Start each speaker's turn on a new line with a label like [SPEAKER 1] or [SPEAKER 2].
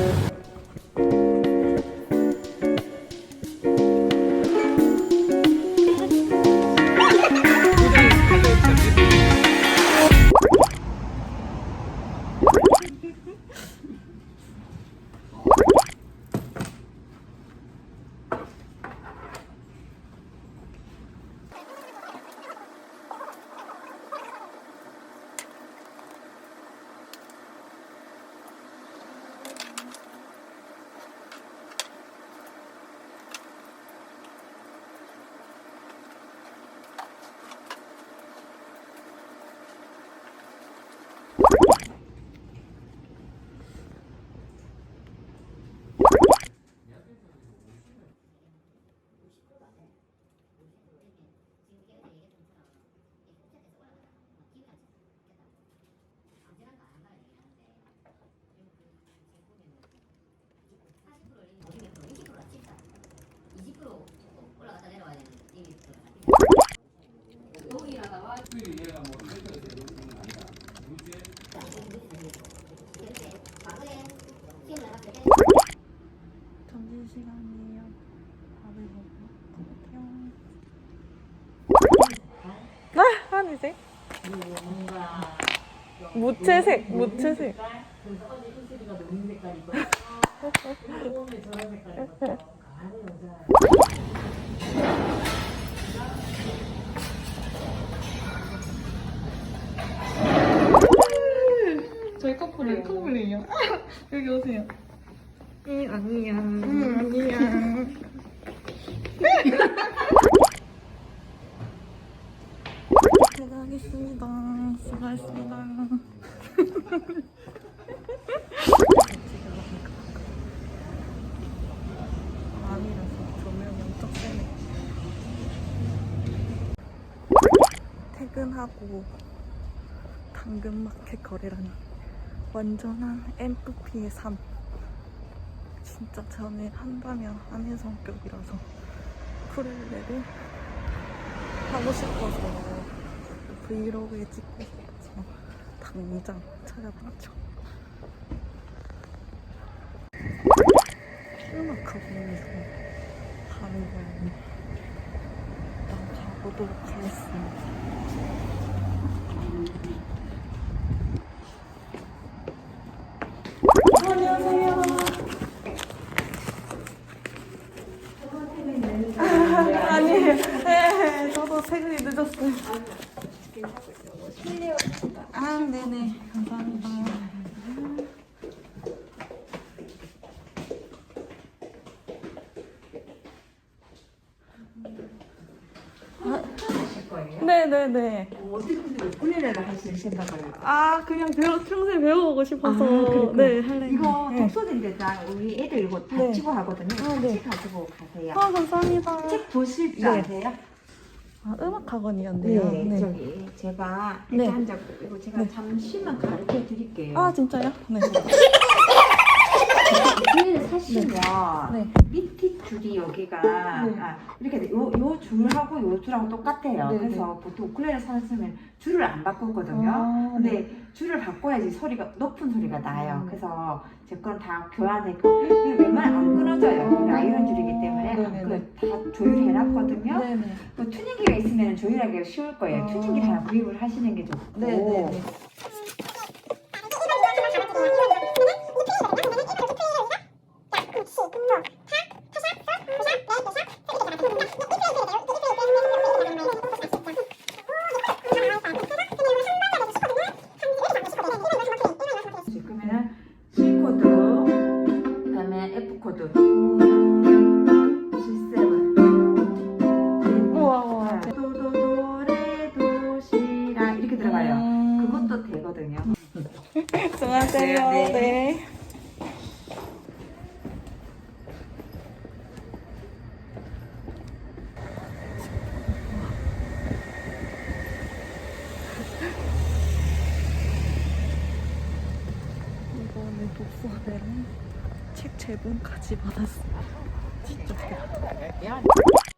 [SPEAKER 1] Thank you. 시간이에요. 밥을 먹을게요. 아, 하늘색? 무채색, 무채색. 저희 커플이에요. 커플이에요. 여기 오세요. 응, 아니야. 응, 아니야. 수고하셨습니다. 조명이 엄청 세네. 퇴근하고 당근마켓 거래라니 완전한 MFP의 삶. 진짜 전에 한다면 하는 성격이라서 쿨레를 하고 싶어서 브이로그에 찍고 싶어서 당장 찾아봤죠. 음악학원에서 하는 거예요. 일단 가보도록 하겠습니다. 안녕하세요. 네, 저도 퇴근이 늦었어요. 아, 네네. 감사합니다. 네네네.
[SPEAKER 2] 훈련을 하실 생각을
[SPEAKER 1] 아, 그냥 배워, 평소에 배워보고 싶어서.
[SPEAKER 2] 아.
[SPEAKER 1] 네, 할래요.
[SPEAKER 2] 이거
[SPEAKER 1] 네.
[SPEAKER 2] 독서진대장 우리 애들 이거 다
[SPEAKER 1] 네.
[SPEAKER 2] 치고 하거든요.
[SPEAKER 1] 아,
[SPEAKER 2] 같이
[SPEAKER 1] 네.
[SPEAKER 2] 가지고 가세요.
[SPEAKER 1] 아, 감사합니다.
[SPEAKER 2] 책 보실 줄
[SPEAKER 1] 네.
[SPEAKER 2] 아세요?
[SPEAKER 1] 아, 음악 학원이었네요.
[SPEAKER 2] 네,
[SPEAKER 1] 네.
[SPEAKER 2] 저기 제가
[SPEAKER 1] 네.
[SPEAKER 2] 이렇게 앉아 이거 제가
[SPEAKER 1] 네.
[SPEAKER 2] 잠시만 가르쳐 드릴게요.
[SPEAKER 1] 아, 진짜요? 네.
[SPEAKER 2] 우클렐레 사시면
[SPEAKER 1] 네.
[SPEAKER 2] 밑에 줄이 여기가
[SPEAKER 1] 네.
[SPEAKER 2] 아, 이렇게 돼. 요, 요 줄하고 요 줄하고 똑같아요.
[SPEAKER 1] 네,
[SPEAKER 2] 그래서 보통 우클렐레 사시면 줄을 안 바꾸거든요.
[SPEAKER 1] 아, 네.
[SPEAKER 2] 근데 줄을 바꿔야지 소리가 높은 소리가 나요.
[SPEAKER 1] 음.
[SPEAKER 2] 그래서 제 건 다 교환했고 웬만하면 안 끊어져요. 라이언 줄이기 때문에
[SPEAKER 1] 네네네.
[SPEAKER 2] 그다 조율해놨거든요.
[SPEAKER 1] 네네.
[SPEAKER 2] 또 튜닝기가 있으면 조율하기가 쉬울 거예요.
[SPEAKER 1] 아.
[SPEAKER 2] 튜닝기 하나 구입을 하시는 게 좋고.
[SPEAKER 1] 네네
[SPEAKER 2] 그다음에 F 코드, C7.
[SPEAKER 1] 우와, 우와.
[SPEAKER 2] 도도도레 도시라 이렇게 들어가요.
[SPEAKER 1] 음.
[SPEAKER 2] 그것도 되거든요.
[SPEAKER 1] 수고하세요.
[SPEAKER 2] 네, 네.
[SPEAKER 1] 네. 이번에 독서대는 책 제본까지 받았어요. 진짜 대박.